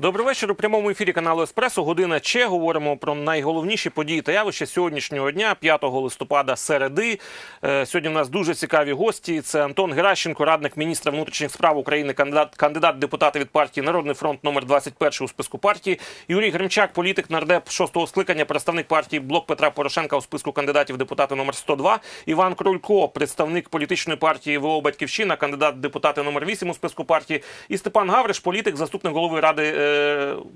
Добрий вечір. У прямому ефірі каналу Еспресо. Година Че. Говоримо про найголовніші події та явища сьогоднішнього дня, 5 листопада, середи. Е, Сьогодні в нас дуже цікаві гості. Це Антон Геращенко, радник міністра внутрішніх справ України, кандидат, кандидат в депутати від партії Народний фронт номер 21 у списку партії. Юрій Гримчак, політик, нардеп 6-го скликання, представник партії Блок Петра Порошенка у списку кандидатів в депутати номер 102. Іван Крулько, представник політичної партії ВО Батьківщина, кандидат в депутати номер 8 у списку партії. І Степан Гавриш, політик, заступник голови ради е,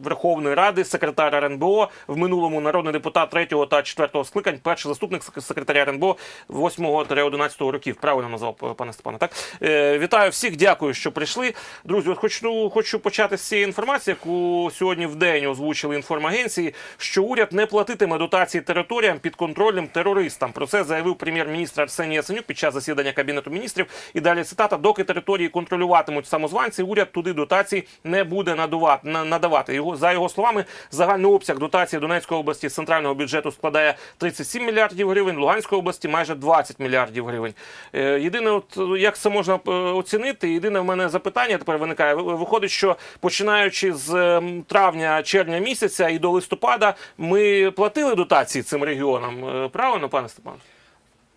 Верховної Ради, секретар РНБО, в минулому народний депутат 3 та 4 скликань, перший заступник секретаря РНБО 8-11 років. Правильно назвав пане Степане. Так е, вітаю всіх, дякую, що прийшли. Друзі, от хочу, хочу почати з цієї інформації, яку сьогодні в день озвучили інформагенції, що уряд не платитиме дотації територіям під контролем терористам. Про це заявив прем'єр-міністр Арсеній Яценюк під час засідання кабінету міністрів. І далі цитата: доки території контролюватимуть самозванці, уряд туди дотацій не буде надувати на- надавати. Його за його словами, загальний обсяг дотації Донецької області з центрального бюджету складає 37 мільярдів гривень, Луганської області майже 20 мільярдів гривень. Е, Єдине, от як це можна е, оцінити? Єдине в мене запитання тепер виникає. Ви- Виходить, що починаючи з ем, травня, червня місяця і до листопада ми платили дотації цим регіонам. Е, Правильно, пане Степан?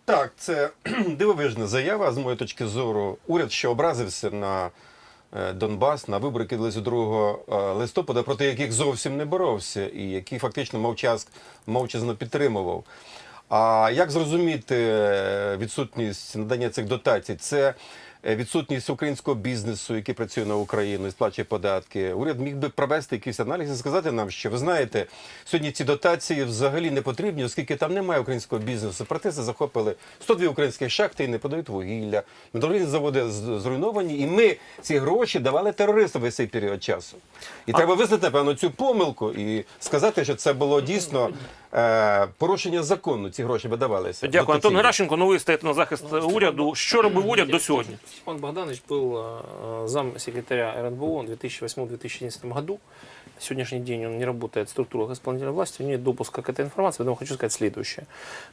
Так, це дивовижна заява з моєї точки зору. Уряд, що образився на Донбас, на вибори, які 2 е, листопада, проти яких зовсім не боровся, і які фактично мовчас, мовчазно підтримував. А як зрозуміти е, відсутність надання цих дотацій? Це е, відсутність українського бізнесу, який працює на Україну і сплачує податки. Уряд міг би провести якийсь аналіз і сказати нам, що ви знаєте, сьогодні ці дотації взагалі не потрібні, оскільки там немає українського бізнесу. Сепаратисти захопили 102 українські шахти і не подають вугілля. Металургійні заводи зруйновані, і ми ці гроші давали терористам весь цей період часу. І треба визнати, напевно, цю помилку і сказати, що це було дійсно е, порушення закону. Ці гроші видавалися. Дякую, Антон Дотаційні. Геращенко. Ну ви стоїте на захист уряду. Що робив уряд до сьогодні? Степан Богданович был э, зам секретаря РНБО в 2008-2011 году. На сегодняшний день он не работает в структурах исполнительной власти, у него нет допуска к этой информации, поэтому хочу сказать следующее.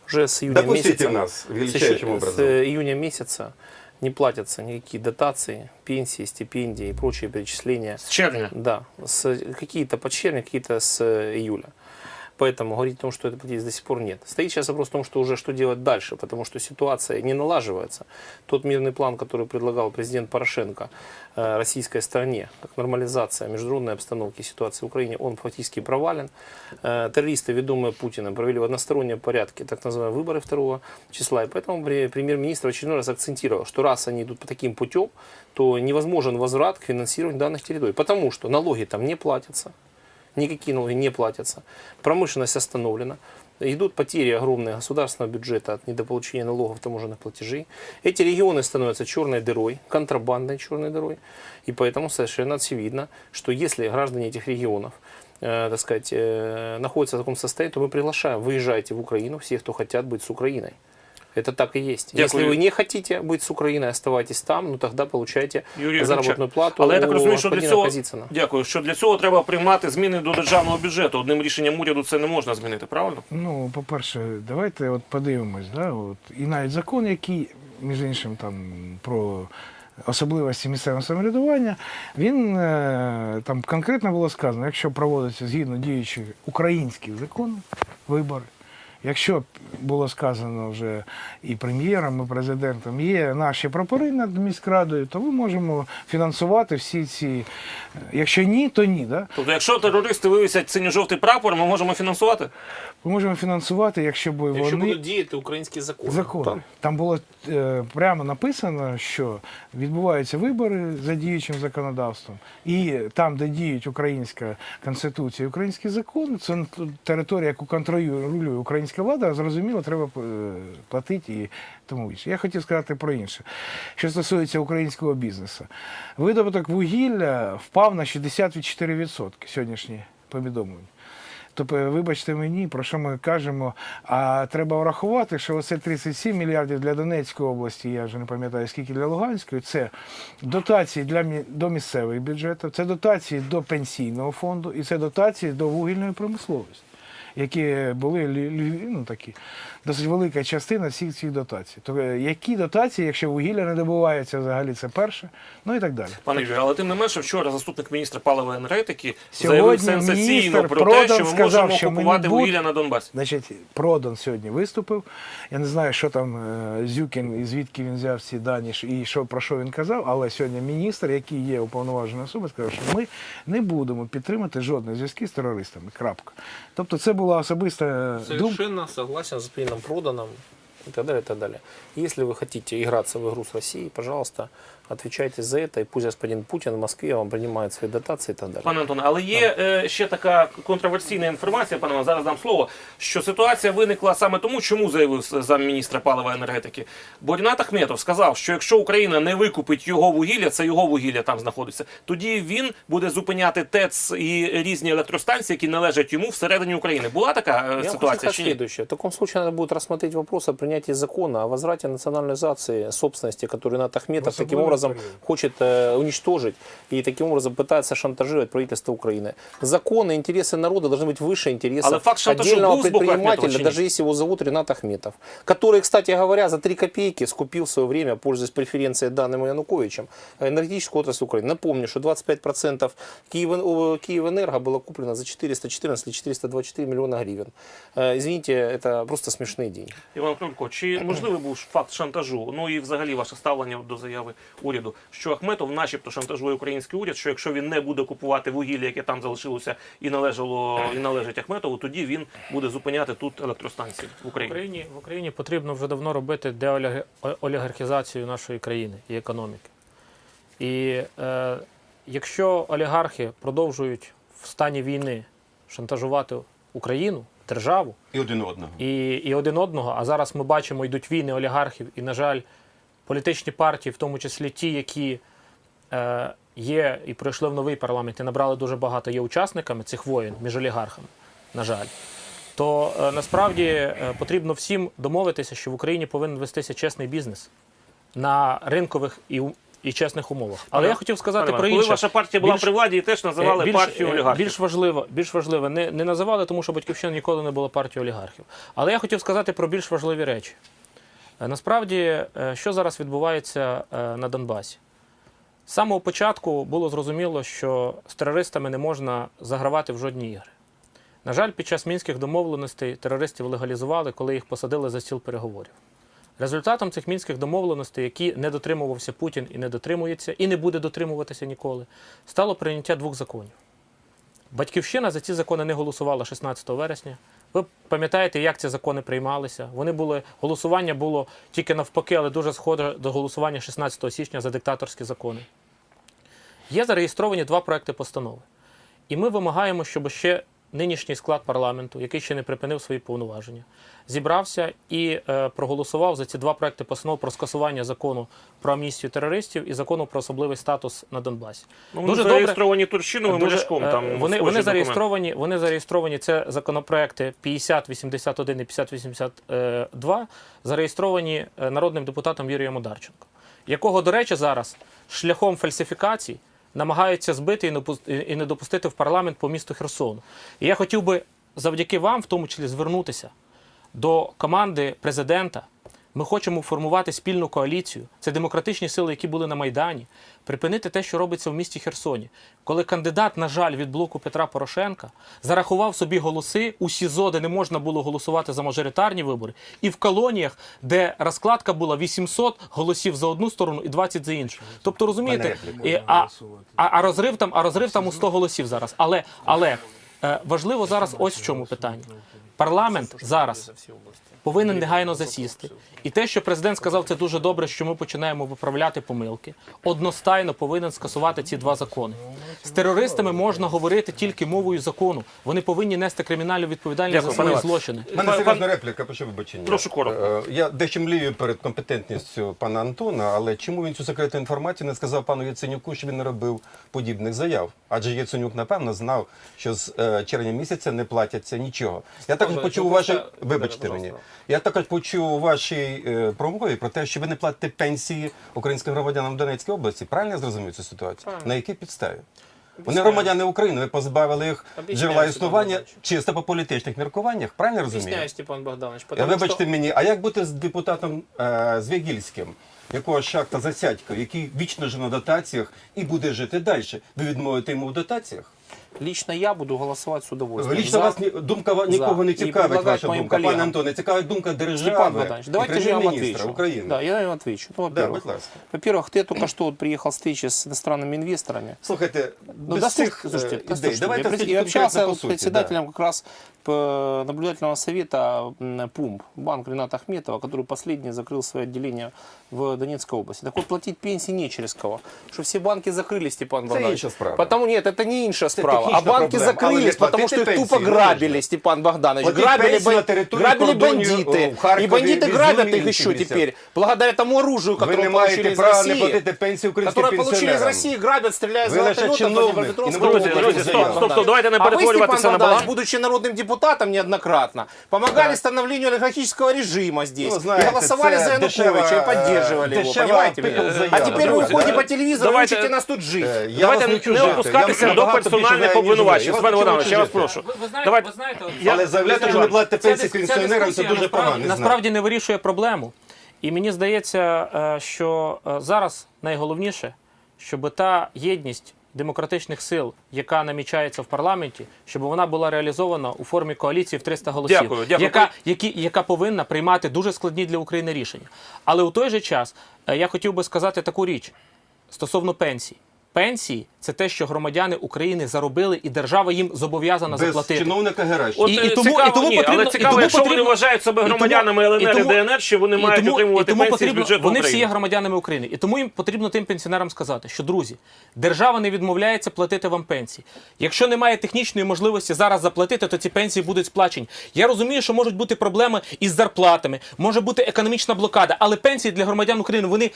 Уже с июня Допустите месяца, нас с, величайшим ещё- образом. с июня месяца не платятся никакие дотации, пенсии, стипендии и прочие перечисления З червня. да, с какие-то подщерные, какие-то с э, июля. Поэтому говорить о том, что это платить до сих пор нет. Стоит сейчас вопрос в том, что уже что делать дальше, потому что ситуация не налаживается. Тот мирный план, который предлагал президент Порошенко э, российской стране, как нормализация международной обстановки ситуации в Украине, он фактически провален. Э, Террористы, ведомые Путиным, провели в одностороннем порядке так называемые выборы 2 числа. И поэтому пре- премьер-министр очередной раз акцентировал, что раз они идут по таким путем, то невозможен возврат к финансированию данных территорий. Потому что налоги там не платятся, никакие налоги не платятся, промышленность остановлена, идут потери огромные государственного бюджета от недополучения налогов таможенных платежей. Эти регионы становятся черной дырой, контрабандной черной дырой. И поэтому совершенно очевидно, что если граждане этих регионов э, так сказать, э, находятся в таком состоянии, то мы приглашаем, выезжайте в Украину, всех, кто хотят быть с Украиной. Это так и есть. Дякую. Если вы не хотите быть с Украиной, оставайтесь там, ну тогда получайте Юрій заработную Гримчак. плату Але я так у розумію, що для господина цього Козицына. дякую. Що для цього треба приймати зміни до державного бюджету. Одним рішенням уряду це не можна змінити, правильно? Ну, по-перше, давайте от подивимось, да, от, і навіть закон, який, між іншим, там про особливості місцевого самоврядування, він е, там конкретно було сказано, якщо проводиться згідно діючих українських законів вибори, якщо було сказано вже і прем'єром, і президентом, є наші прапори над міськрадою, то ми можемо фінансувати всі ці. Якщо ні, то ні. Да? Тобто, якщо терористи вивісять синьо-жовтий прапор, ми можемо фінансувати. Ми можемо фінансувати, якщо б вони. Якщо будуть діяти українські закони. Закон. Так. Там було е, прямо написано, що відбуваються вибори за діючим законодавством, і там, де діють українська конституція, і український закон, це територія, яку контролює українська влада, зрозуміло, треба е, платити і тому інше. Я хотів сказати про інше. Що стосується українського бізнесу, видобуток вугілля впав на 64% сьогоднішні повідомлення. Тобто, вибачте мені, про що ми кажемо. А треба врахувати, що оце 37 мільярдів для Донецької області, я вже не пам'ятаю скільки для Луганської. Це дотації для до місцевих бюджетів, це дотації до пенсійного фонду і це дотації до вугільної промисловості. Які були ну, такі, досить велика частина всіх цих дотацій. То е, які дотації, якщо вугілля не добувається взагалі, це перше, ну і так далі. Пане Юрію, але тим не менше, вчора заступник міністра палива і енергетики Сьогодні заявив сенсаційно про те, що ми сказав, можемо що купувати будемо- вугілля на Донбасі. Значить, Продан сьогодні виступив. Я не знаю, що там е, Зюкін і звідки він взяв ці дані і що про що він казав, але сьогодні міністр, який є уповноваженою особою, сказав, що ми не будемо підтримати жодних зв'язків з терористами. Крапка. Тобто це була особиста особистая... Совершенно согласен с господином Проданом и так далее, и так далее. Если вы хотите играться в игру с Россией, пожалуйста, отвечайте за это, и пусть господин Путин в Москве вам принимает свои дотации и так далее. Пане Антоне, але є е, ще така контроверсійна інформація, пане зараз дам слово, що ситуація виникла саме тому, чому заявив замміністра палива і енергетики. Бо Рінат Ахметов сказав, що якщо Україна не викупить його вугілля, це його вугілля там знаходиться, тоді він буде зупиняти ТЕЦ і різні електростанції, які належать йому всередині України. Була така е, Я хочу ситуація сказать чи ні? следующее. В таком случае надо будет рассмотреть вопрос о принятии закона о возврате национализации собственности, который Нат Ахметов В таким образом хочет э, уничтожить и таким образом пытается шантажировать правительство Украины. Законы, интересы народа должны быть выше интересов шантажу отдельного предпринимателя, даже если его зовут Ренат Ахметов, который, кстати говоря, за 3 копейки скупил в свое время, пользуясь преференцией данным Януковичем, энергетическую отрасль Украины. Напомню, что 25% Киев, Киевэнерго было куплено за 414 или 424 миллиона гривен. Э, Извините, это просто смешные деньги. Іван Крулько, чи можливий був факт шантажу? Ну і взагалі ваше ставлення до заяви уряду, що Ахметов, начебто, шантажує український уряд, що якщо він не буде купувати вугілля, яке там залишилося і належало і належить Ахметову, тоді він буде зупиняти тут електростанції в В Україні. Україні, в Україні потрібно вже давно робити деолігархізацію нашої країни і економіки. І е, якщо олігархи продовжують в стані війни шантажувати Україну, державу І один одного. і, і один одного, а зараз ми бачимо, йдуть війни олігархів, і, на жаль, політичні партії, в тому числі ті, які е, є і пройшли в новий парламент, і набрали дуже багато є учасниками цих воєн між олігархами, на жаль. То е, насправді е, потрібно всім домовитися, що в Україні повинен вестися чесний бізнес на ринкових і, і чесних умовах. Але я хотів сказати Пане про Іване, інше. Коли ваша партія була Більш- при владі, і теж називали Е, партію е, олігархів. Більш важливо, більш важливо не, не називали, тому що батьківщина ніколи не була партією олігархів. Але я хотів сказати про більш важливі речі. Е, Насправді, е, що зараз відбувається е, на Донбасі? З самого початку було зрозуміло, що з терористами не можна загравати в жодні ігри. На жаль, під час мінських домовленостей терористів легалізували, коли їх посадили за стіл переговорів. Результатом цих мінських домовленостей, які не дотримувався Путін і не дотримується, і не буде дотримуватися ніколи, стало прийняття двох законів. Батьківщина за ці закони не голосувала 16 вересня. Ви пам'ятаєте, як ці закони приймалися? Вони були голосування було тільки навпаки, але дуже схоже до голосування 16 січня за диктаторські закони. Є зареєстровані два проекти постанови. І ми вимагаємо, щоб ще нинішній склад парламенту, який ще не припинив свої повноваження, зібрався і е, проголосував за ці два проекти постанов про скасування закону про амністію терористів і закону про особливий статус на Донбасі. Ну, вони Дуже зареєстровані Турчиновим і Дуже, Ляшком. е, Там вони, вони зареєстровані. Вони зареєстровані. Це законопроекти 5081 і 5082, зареєстровані е, народним депутатом Юрієм Одарченко, якого, до речі, зараз шляхом фальсифікацій намагаються збити і не допустити в парламент по місту Херсону. І я хотів би завдяки вам, в тому числі, звернутися до команди президента. Ми хочемо формувати спільну коаліцію. Це демократичні сили, які були на Майдані. Припинити те, що робиться в місті Херсоні. Коли кандидат, на жаль, від блоку Петра Порошенка зарахував собі голоси у СІЗО, де не можна було голосувати за мажоритарні вибори, і в колоніях, де розкладка була 800 голосів за одну сторону і 20 за іншу. Тобто, розумієте, і, а, а, а розрив там, а розрив там у 100 голосів зараз. Але, але е, важливо зараз ось в чому питання. Парламент зараз повинен негайно засісти. І те, що президент сказав, це дуже добре, що ми починаємо виправляти помилки. Одностайно повинен скасувати ці два закони. З терористами можна говорити тільки мовою закону. Вони повинні нести кримінальну відповідальність Дякую, за свої пане Василь. злочини. У мене Пан- серйозна репліка, прошу вибачення. Прошу коротко. Е, Я дещо млію перед компетентністю пана Антона, але чому він цю секретну інформацію не сказав пану Яценюку, що він не робив подібних заяв? Адже Яценюк, напевно, знав, що з е, червня місяця не платяться нічого. Я також Добре, почув просто- Вибачте мені. Я також почув у вашій е, промові про те, що ви не платите пенсії українським громадянам в Донецькій області. Правильно я зрозумів цю ситуацію? На якій підставі? Вони громадяни України. Ви позбавили їх Об'ясняю, джерела існування чисто по політичних міркуваннях. Правильно я розумію? Объясняю, Степан Богданович. Е, Вибачте мені, а як бути з депутатом е, Звягільським, якого шахта Засядько, який вічно живе на дотаціях і буде жити далі? Ви відмовите йому в дотаціях? Лично я буду голосовать с удовольствием. Лічно за. вас ні- думка ва- нікого не І цікавить, предлагать ваша моїм думка. Пане колегам. Антоне, цікавить думка Степан держави Богданович, і давайте же я вам прем'єр-міністра отвечу. України. Да, я вам отвечу. Ну, Да, во-первых, будь ласка. во-первых, ты только что вот приехал с встречи с иностранными инвесторами. Слухайте, Ну, без да, цих слушайте, е, да, ідей, слушайте, давайте я, пред- все я общался конкретно по вот с суті. председателем как раз э, наблюдательного совета м, ПУМБ, банк Рената Ахметова, который последний закрыл свое отделение в Донецкой области. Так вот, платить пенсии не через кого. Что все банки закрыли, Степан Богданович. інша справа. Потому нет, это не инша справа. А технічна банки проблема. Але не закрылись, потому что платити их тупо пенсії грабили, можна. Степан Богданович. Платить Грабили, пенсії на бан- території грабили кордонів, бандиты. о, в Харкові, И бандиты в грабят Ізюмі, их еще інших місцях. теперь. Благодаря тому оружию, Ви которое не получили маєте из права не России. платити пенсію українським Которые получили из пенсіонерам. России, грабят, стреляют Вы из лише вертолетов чиновник, по і Днепропетровской не Друзі, можете области. друзі, заяву. стоп, стоп, стоп, давайте не А вы, Степан перетворюватися на Богданович, баланс. будучи народным депутатом неоднократно, помогали становлению олигархического режима здесь. Ну, знаете, и голосовали це за Януковича дешева, и поддерживали е, его, дешева понимаете меня? пикл-заява. А теперь вы Друзі, уходите да. по телевизору и Давайте- учите нас тут жить. Е, я Давайте вас вчу не жити. опускатися Я до набагато більше персональних знаю, ніж ви. Я вас Богданович, я вас прошу. Ви, ви знаєте, Давайте- ви знаєте, от Але заявляти, що не платите Ця пенсії дис- ця пенсіонерам, це дискусія дуже насправді- поганий знак. Насправді не вирішує проблему. І мені здається, е, що е, зараз найголовніше, щоб та єдність демократичних сил, яка намічається в парламенті, щоб вона була реалізована у формі коаліції в 300 голосів, Дякую, дякую. яка, які, яка повинна приймати дуже складні для України рішення. Але у той же час е, я хотів би сказати таку річ стосовно пенсій. Пенсії це те, що громадяни України заробили, і держава їм зобов'язана Без заплатити. чиновника Геращенка. От І- і, і тому- цікаво, і тому ні, потрібно- але і тому якщо вони вважають себе і тому- громадянами ЛНР і, і тому- ДНР, що вони І мають тому- отримувати і тому пенсії з бюджету Вони всі є громадянами України. І тому їм потрібно тим пенсіонерам сказати, що друзі, держава не відмовляється платити вам пенсії. Якщо немає технічної можливості зараз заплатити, то ці пенсії будуть сплачені. Я розумію, що можуть бути проблеми із зарплатами, може бути економічна блокада, але пенсії для громадян України вони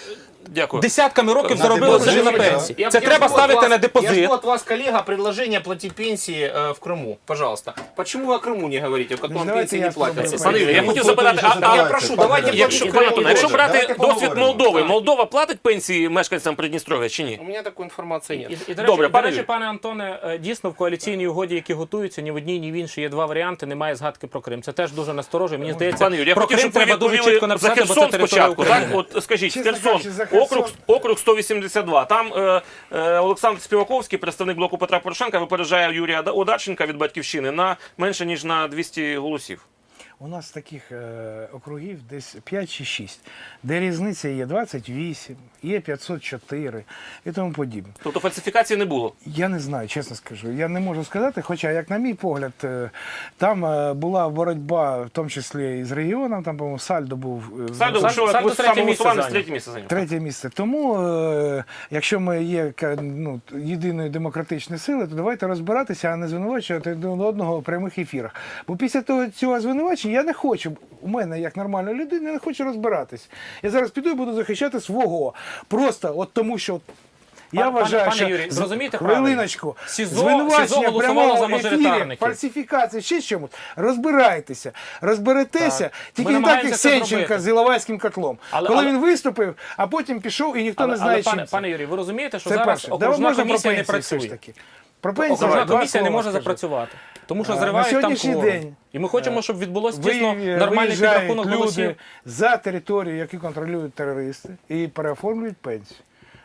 Дякую. десятками років заробили собі на пенсії. Я- Це треба жду от ставити вас- на Я депозит. жду от вас, коллега, предложение платить пенсии э, в Крыму. Пожалуйста. Почему вы о Крыму не говорите, в котором давайте пенсии я не платятся? спробую Пане Юрію, я Ну, хотів тут запитати, інша а, а ситуація, я прошу, пане давайте Юрію. Якщо, Давайте пане Антоне, якщо поговоримо. брати Давайте досвід поговоримо. Молдови, Так. Молдова платить пенсії мешканцям Придністров'я чи ні? У меня такой информации нет. І, і, до Добре, речі, пане до речі, Юрій. пане Антоне, е, дійсно в коаліційній угоді, які готуються, ні в одній, ні в іншій є два варіанти. Немає згадки про Крим. Це теж дуже насторожує. Мені здається, Пане Юрій, я про хотів, Крим щоб ви треба дуже відповіли чітко за написати, бо це Херсон територія спочатку. Так? України. От скажіть, Чесно Херсон, кажучи, за Херсон- округ, округ 182. Там е, е, Олександр Співаковський, представник блоку Петра Порошенка, випереджає Юрія Одарченка від батьківщини на менше ніж на 200 голосів. У нас таких е, округів десь 5 чи 6, де різниця є 28, є 504 і тому подібне. Тобто фальсифікації не було. Я не знаю, чесно скажу. Я не можу сказати, хоча, як на мій погляд, е, там е, була боротьба, в тому числі і з регіоном, там, по-моєму, Сальдо був е, Сальдо Сальдо- вийшов, Сальдо третє місце зайняв. третє місце зайняв. Третє місце. Тому, е, якщо ми є ка- ну, єдиною демократичною силою, то давайте розбиратися, а не звинувачувати один одного в прямих ефірах. Бо після того цього звинувачення я не хочу, у мене як нормальна людина, я не хочу розбиратись. Я зараз піду і буду захищати свого. Просто от тому, що. Я Пане- вважаю, пане Юрій, з- зрозумійте правильно. хвилиночку, СІЗО- звинувачення СІЗО в за ефірі, фальсифікації, ще чомусь. Розбирайтеся, розберетеся, Так. тільки не так, як Сенченка з Іловайським котлом. Але- Коли але- він виступив, а потім пішов і ніхто Але, не знає, але чим пане, це. пане Юрій, ви розумієте, що Це зараз. Да, окружна можна комісія не працює. Про пенсію Окружна комісія не може запрацювати, тому що зривають на там сьогоднішній кворум. день, І ми хочемо, щоб відбулося дійсно е, нормальний виїжджають підрахунок люди голосів. за територію, які контролюють терористи, і переоформлюють пенсію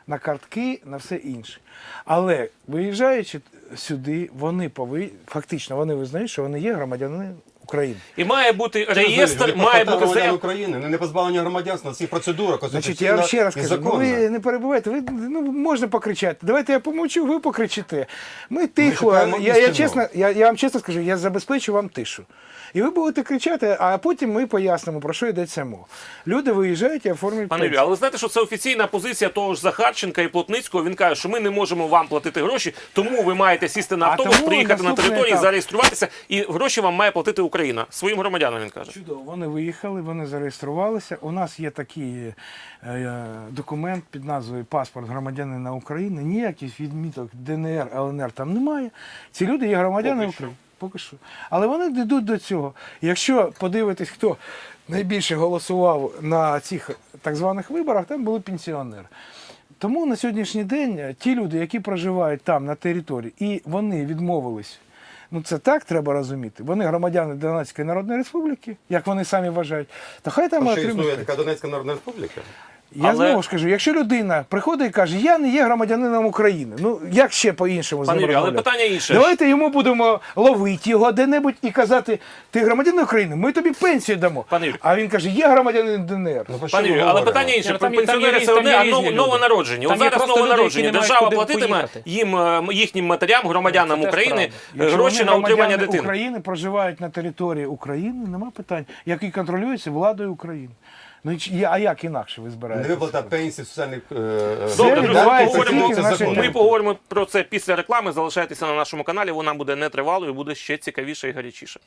на картки, на все інше. Але виїжджаючи сюди, вони повинні, фактично вони визнають, що вони є громадянини України. І має бути реєстр, ви має бути громадян. України, не позбавлення громадянства, всіх процедура, Значить, я вам ще раз кажу, ну, ви не перебувайте, ви ну, можна покричати. Давайте я помовчу, ви покричите. Ми тихо. шукаємо я, я, чесно, я, я вам чесно скажу, я забезпечу вам тишу. І ви будете кричати, а потім ми пояснимо, про що йдеться мова. Люди виїжджають і оформлюють. Пане Юрію, але знаєте, що це офіційна позиція того ж Захарченка і Плотницького. Він каже, що ми не можемо вам платити гроші, тому ви маєте сісти на автобус, приїхати на територію, етап. зареєструватися, і гроші вам має платити Україна своїм громадянам. Він каже. Чудово, вони виїхали, вони зареєструвалися. У нас є такий е, документ під назвою Паспорт громадянина України. Ніяких відміток ДНР, ЛНР там немає. Ці люди є громадяни Поки що. України. поки що. Але вони йдуть до цього. Якщо подивитись, хто найбільше голосував на цих так званих виборах, там були пенсіонери. Тому на сьогоднішній день ті люди, які проживають там на території, і вони відмовились. Ну це так треба розуміти. Вони громадяни Донецької Народної Республіки, як вони самі вважають, то хай там А що існує така Донецька Народна Республіка? Я Але- знову ж кажу, якщо людина приходить і каже, я не є громадянином України, ну як ще по-іншому з ним Юрію, але розмовляти? питання інше. Давайте йому будемо ловити його де-небудь і казати, ти громадянин України, ми тобі пенсію дамо. Пане Юрію. А він каже, я громадянин ДНР. Ну, про що Пане ми Юрію, але говоримо? питання інше. Ні, ну, там є- там є це одне, різні а люди. нов- новонароджені. Там є зараз просто люди, новонароджені. які не мають Держава куди платитиме поїхати. їм, е, їхнім матерям, громадянам Це теж України, е, Якщо гроші вони на утримання громадяни дитини. України проживають на території України, нема питань, які контролюються владою України. Ну і а як інакше ви збираєте? Невиплата пенсії, соціальних е, Добре, ми відбувається поговоримо, тільки в ми поговоримо про це після реклами. Залишайтеся на нашому каналі. Вона буде нетривалою, буде ще цікавіше і гарячіше.